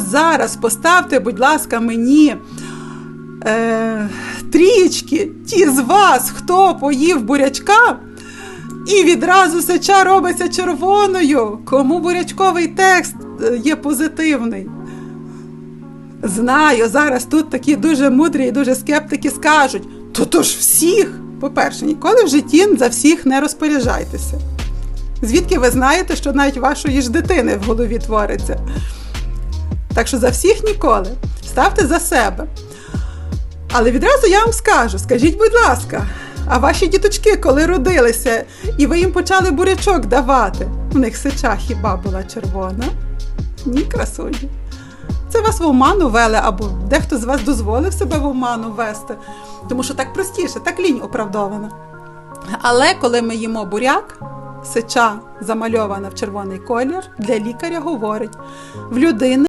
зараз поставте, будь ласка, мені е, трічки, ті з вас, хто поїв бурячка, і відразу сеча робиться червоною. Кому бурячковий текст е, є позитивний? Знаю, зараз тут такі дуже мудрі і дуже скептики скажуть: то то ж всіх. По-перше, ніколи в житті за всіх не розпоряджайтеся. Звідки ви знаєте, що навіть вашої ж дитини в голові твориться? Так що за всіх ніколи. Ставте за себе. Але відразу я вам скажу: скажіть, будь ласка, а ваші діточки, коли родилися, і ви їм почали бурячок давати, в них сеча хіба була червона? Ні, красуні. Це вас в оману вели, або дехто з вас дозволив себе в оману вести, тому що так простіше, так лінь оправдована. Але коли ми їмо буряк, сеча замальована в червоний колір, для лікаря говорить, в людини